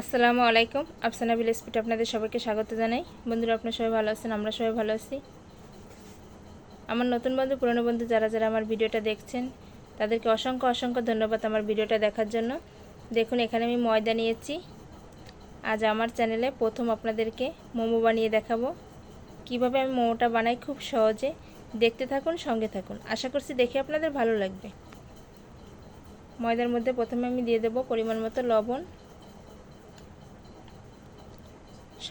আসসালামু আলাইকুম, আফসানা ভিলেজ ফুটে আপনাদের সবাইকে স্বাগত জানাই। বন্ধুরা, আপনারা সবাই ভালো আছেন? আমরা সবাই ভালো আছি। আমার নতুন বন্ধু, পুরনো বন্ধু যারা যারা আমার ভিডিওটা দেখছেন, তাদেরকে অসংখ্য অসংখ্য ধন্যবাদ আমার ভিডিওটা দেখার জন্য। দেখুন, এখানে আমি ময়দা নিয়েছি। আজ আমার চ্যানেলে প্রথম আপনাদেরকে মোমো বানিয়ে দেখাবো। কীভাবে আমি মোমোটা বানাই খুব সহজে। দেখতে থাকুন, সঙ্গে থাকুন। আশা করছি দেখে আপনাদের ভালো লাগবে। ময়দার মধ্যে প্রথমে আমি দিয়ে দেবো পরিমাণ মতো লবণ।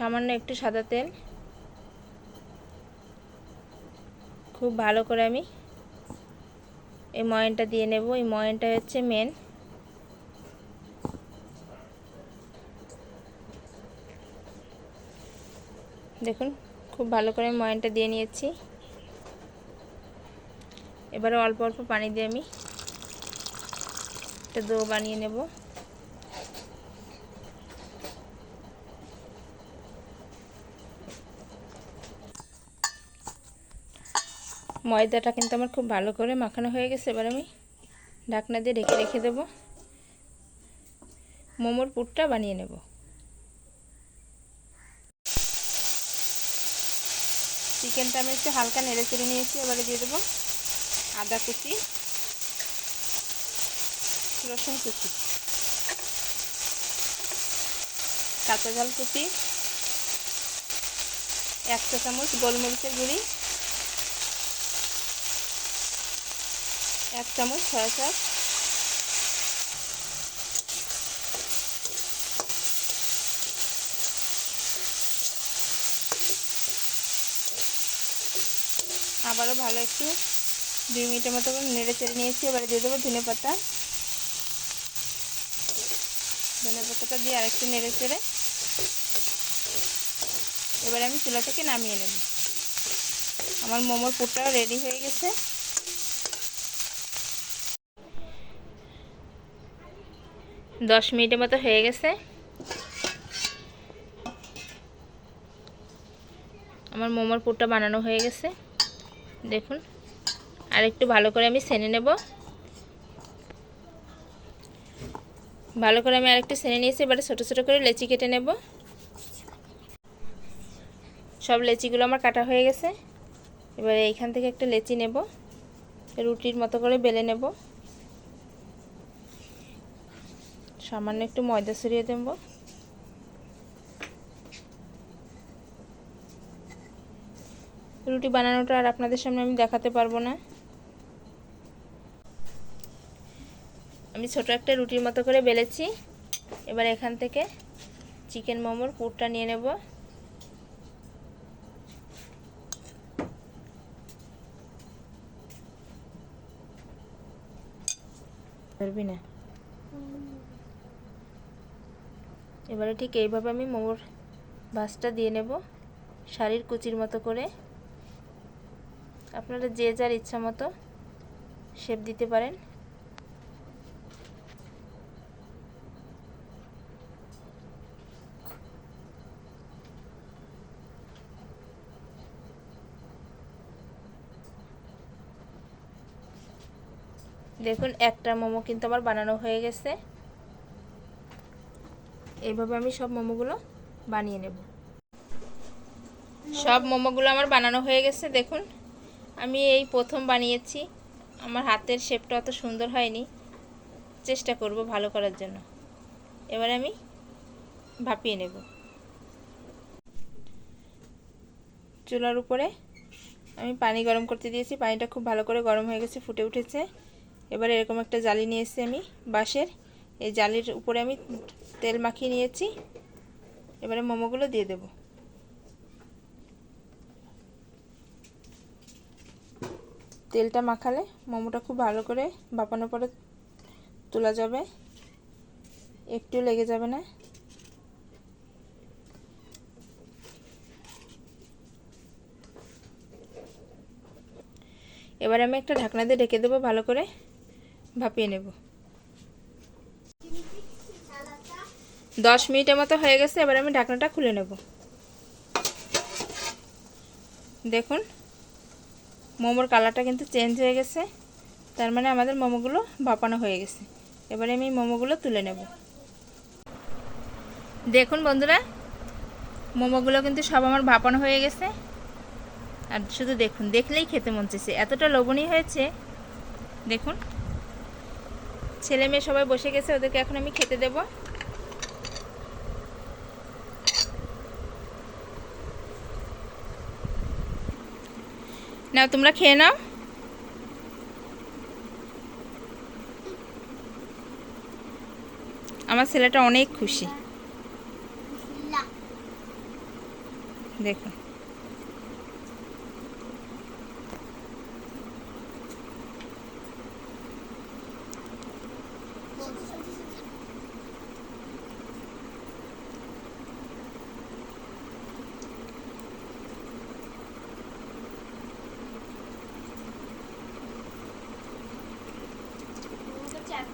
সামান্য একটু সাদা তেল। খুব ভালো করে আমি এই ময়নটা দিয়ে নেব। এই ময়নটা হচ্ছে মেন দেখুন, খুব ভালো করে ময়নটা দিয়ে নিয়েছি। এবারে অল্প অল্প পানি দিয়ে আমি একটা দো বানিয়ে নেব। ময়দাটা কিন্তু আমার খুব ভালো করে মাখানো হয়ে গেছে। এবার আমি ঢাকনা দিয়ে ঢেকে রেখে দেব। মোমোর পুরটা বানিয়ে নেব। চিকেনটা আমি একটু হালকা নেড়ে চেড়ে নিয়েছি, এবারে দিয়ে দেবো আদা কুচি, রসুন কুচি, কাঁচা ঝাল কুচি, এক চা চামচ গোলমরিচের গুঁড়ি এক চামচ সয়া সস। আবারও ভালো একটু দুই মিনিটের মতো নেড়ে চেড়ে নিয়েছি। এবারে দিয়ে দেবো ধনে পাতা। ধনে পাতাটা দিয়ে আরেকটু নেড়ে চেড়ে। এবারে আমি চুলা থেকে নামিয়ে নেব। আমার মোমোর পুরটাও রেডি হয়ে গেছে। দশ মিনিটের মতো হয়ে গেছে। আমার মোমোর পুরটা বানানো হয়ে গেছে। দেখুন, আর একটু ভালো করে আমি সেনে নেব। ভালো করে আমি আরেকটু সেনে নিয়েছি, এবারে ছোটো ছোটো করে লেচি কেটে নেব। সব লেচিগুলো আমার কাটা হয়ে গেছে। এবারে এইখান থেকে একটা লেচি নেব। রুটির মতো করে বেলে নেব। সামান্য একটু ময়দা ছড়িয়ে দেব। রুটি বানানোটা আর আপনাদের সামনে আমি দেখাতে পারব না। আমি ছোট একটা রুটির মতো করে বেলেছি। এবার এখান থেকে চিকেন মোমোর পুরটা নিয়ে নেব। পারবি না? এবারে ঠিক এইভাবে আমি মোমোর ভাজটা দিয়ে নেব শাড়ির কুচির মতো করে। আপনারা যে যার ইচ্ছা মতো শেপ দিতে পারেন। দেখুন, একটা মোমো কিন্তু আমার বানানো হয়ে গেছে। এইভাবে আমি সব মোমোগুলো বানিয়ে নেব। সব মোমোগুলো আমার বানানো হয়ে গেছে, দেখুন। আমি এই প্রথম বানিয়েছি। আমার হাতের শেপটা অত সুন্দর হয়নি। চেষ্টা করব ভালো করার জন্য। এবার আমি ভাপিয়ে নেব। চুলার উপরে আমি পানি গরম করতে দিয়েছি। পানিটা খুব ভালো করে গরম হয়ে গেছে, ফুটে উঠেছে। এবার এরকম একটা জালি নিয়ে এসেছি আমি বাঁশের। এই জালির উপরে আমি তেল মাখিয়ে নিয়েছি। এবারে মোমোগুলো দিয়ে দেব। তেলটা মাখালে মোমোটা খুব ভালো করে বাপানোর পরে তোলা যাবে। একটু লেগে যাবে না। এবার আমি একটা ঢাকনা দিয়ে ঢেকে দেবো, ভালো করে ভাপিয়ে নেব। দশ মিনিটের মতো হয়ে গেছে, এবার আমি ঢাকনাটা খুলে নেব। দেখুন, মোমোর কালারটা কিন্তু চেঞ্জ হয়ে গেছে, তার মানে আমাদের মোমোগুলো ভাপানো হয়ে গেছে। এবারে আমি মোমোগুলো তুলে নেব। দেখুন বন্ধুরা, মোমোগুলো কিন্তু সব আমার ভাপানো হয়ে গেছে। আর শুধু দেখুন, দেখলেই খেতে মন চাইছে। এতটা লবণী হয়েছে। দেখুন, ছেলে মেয়ে সবাই বসে গেছে, ওদেরকে এখন আমি খেতে দেব। নাও তোমরা খেয়ে নাও। আমার ছেলেটা অনেক খুশি। দেখুন এত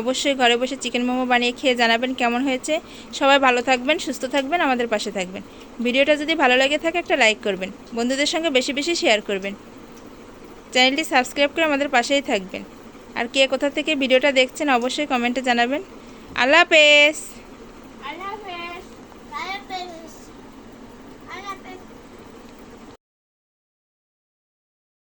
অবশ্যই ঘরে বসে চিকেন মোমো বানিয়ে খেয়ে জানাবেন কেমন হয়েছে। সবাই ভালো থাকবেন, সুস্থ থাকবেন, আমাদের পাশে থাকবেন। ভিডিওটা যদি ভালো লাগে থাকে একটা লাইক করবেন, বন্ধুদের সঙ্গে বেশি বেশি শেয়ার করবেন। চ্যানেলটি সাবস্ক্রাইব করে আমাদের পাশেই থাকবেন। আর কে কোথা থেকে ভিডিওটা দেখছেন অবশ্যই কমেন্টে জানাবেন। আল্লাহ হাফেজ!